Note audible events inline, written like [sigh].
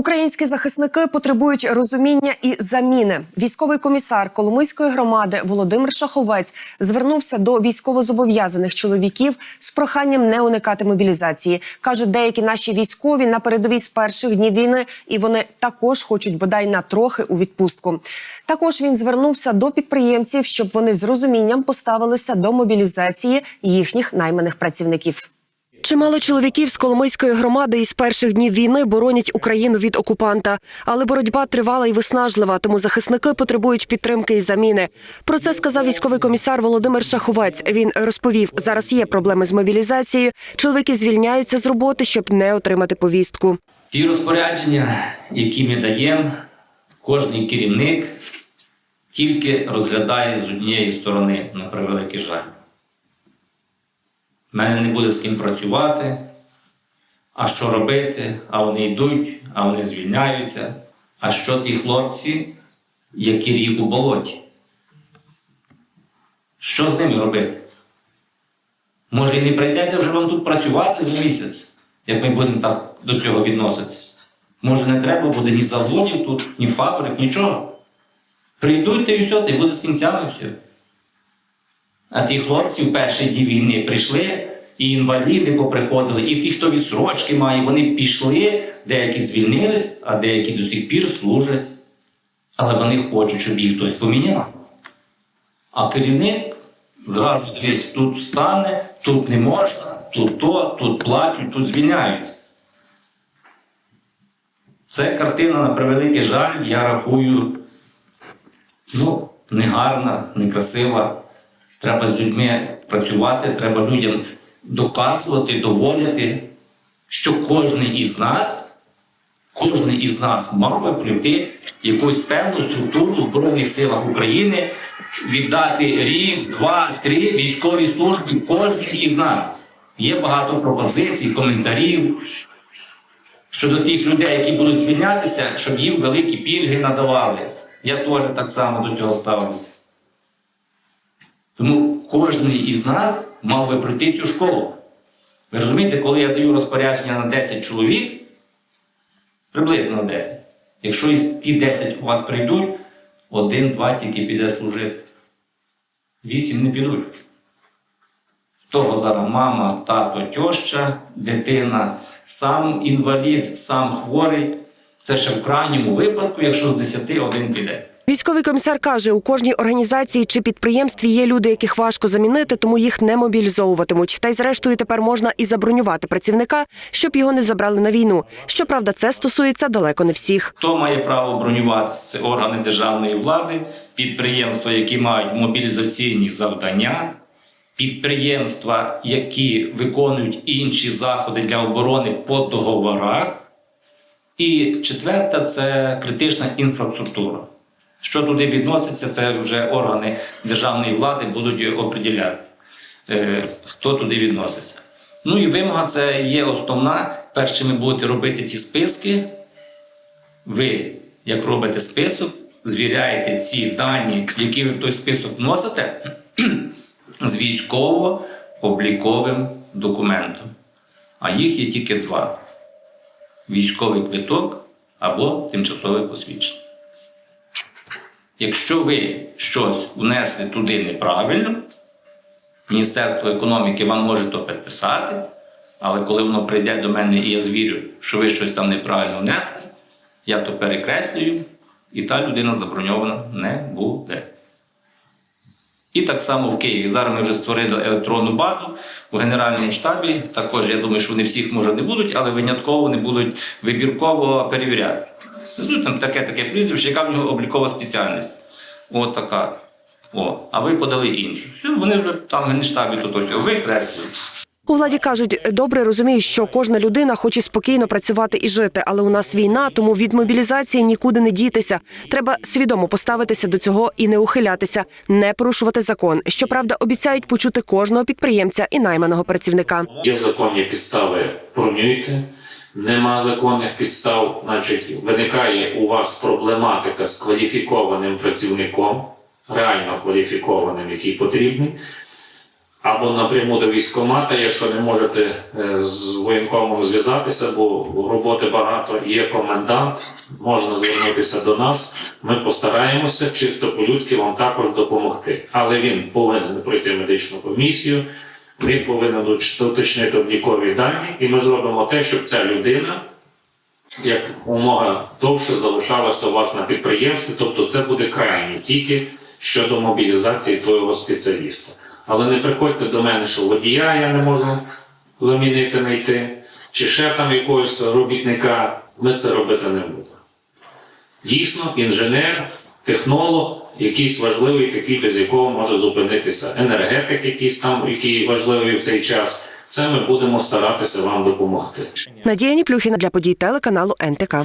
Українські захисники потребують розуміння і заміни. Військовий комісар Коломийської громади Володимир Шаховець звернувся до військовозобов'язаних чоловіків з проханням не уникати мобілізації. каже, деякі наші військові на передовій з перших днів війни, і вони також хочуть бодай на трохи у відпустку. Також він звернувся до підприємців, щоб вони з розумінням поставилися до мобілізації їхніх найманих працівників. Чимало чоловіків з Коломийської громади із перших днів війни боронять Україну від окупанта, але боротьба тривала і виснажлива, тому захисники потребують підтримки і заміни. Про це сказав військовий комісар Володимир Шаховець. Він розповів, зараз є проблеми з мобілізацією. Чоловіки звільняються з роботи, щоб не отримати повістку. Ті розпорядження, які ми даємо, кожний керівник тільки розглядає з однієї сторони, на превеликий жаль. У мене не буде з ким працювати, а що робити, а вони йдуть, а вони звільняються. А що ті хлопці, які рік у болоті? Що з ними робити? Може, і не прийдеться вже вам тут працювати за місяць, як ми будемо так до цього відноситись. Може, не треба буде ні заводів тут, ні фабрик, нічого. Прийдуть і все, і буде з кінцями все. А ті хлопці в перші дні війни прийшли, і інваліди поприходили, і ті, хто відсрочки має, вони пішли, деякі звільнились, а деякі до сих пір служать. Але вони хочуть, щоб їх хтось поміняв. А керівник зразу десь тут встане, тут не можна, тут то, тут плачуть, тут звільняються. Це картина, на превеликий жаль, я рахую, ну, негарна, некрасива. Треба з людьми працювати, треба людям доказувати, доводити, що кожен із нас, кожен із нас мав би прийти якусь певну структуру в Збройних силах України, віддати рік, два, три військовій службі кожен із нас. Є багато пропозицій, коментарів щодо тих людей, які будуть звільнятися, щоб їм великі пільги надавали. Я теж так само до цього ставлюся. Тому кожен із нас мав би пройти цю школу. Ви розумієте, коли я даю розпорядження на 10 чоловік, приблизно на 10. Якщо із ті 10 у вас прийдуть, один-два тільки піде служити. Вісім не підуть. Того зараз мама, тато, тьоща, дитина, сам інвалід, сам хворий. Це ще в крайньому випадку, якщо з 10 один піде. Військовий комісар каже, у кожній організації чи підприємстві є люди, яких важко замінити, тому їх не мобілізовуватимуть. Та й зрештою тепер можна і забронювати працівника, щоб його не забрали на війну. Щоправда, це стосується далеко не всіх. Хто має право бронюватися? Це органи державної влади, підприємства, які мають мобілізаційні завдання, підприємства, які виконують інші заходи для оборони по договорах. І четверта це критична інфраструктура. Що туди відноситься, це вже органи державної влади будуть определяти, е, хто туди відноситься. Ну і вимога це є основна. Перш чим ви будете робити ці списки, ви, як робите список, звіряєте ці дані, які ви в той список вносите, [clears throat] з військово-обліковим документом. А їх є тільки два: військовий квиток або тимчасове посвідчення. Якщо ви щось внесли туди неправильно, Міністерство економіки вам може то підписати, але коли воно прийде до мене і я звірю, що ви щось там неправильно внесли, я то перекреслюю, і та людина заброньована не буде. І так само в Києві. Зараз ми вже створили електронну базу у Генеральному штабі. Також я думаю, що вони всіх може не будуть, але винятково не будуть вибірково перевіряти. Ну, там таке таке прізвище, яка в нього облікова спеціальність. От така. О, а ви подали іншу. Все, вони вже там в Генштабі тут ось викреслюють. У владі кажуть, добре розуміють, що кожна людина хоче спокійно працювати і жити, але у нас війна, тому від мобілізації нікуди не дітися. Треба свідомо поставитися до цього і не ухилятися, не порушувати закон. Щоправда, обіцяють почути кожного підприємця і найманого працівника. Є законні підстави, бронюйте. Нема законних підстав, значить, виникає у вас проблематика з кваліфікованим працівником, реально кваліфікованим, який потрібний. або напряму до військкомата, якщо не можете е, з воєнкомом зв'язатися, бо роботи багато, є комендант, можна звернутися до нас. Ми постараємося чисто по-людськи вам також допомогти. Але він повинен пройти медичну комісію, він повинен уточнити облікові дані, і ми зробимо те, щоб ця людина як умога довше залишалася у вас на підприємстві, тобто це буде крайні тільки щодо мобілізації твого спеціаліста. Але не приходьте до мене, що водія я не можу замінити знайти, чи ще там якогось робітника. Ми це робити не будемо. Дійсно, інженер, технолог, якийсь важливий, такий, без якого може зупинитися енергетик, якийсь там, який важливий в цей час. Це ми будемо старатися вам допомогти. Надія Ніплюхіна для подій телеканалу НТК.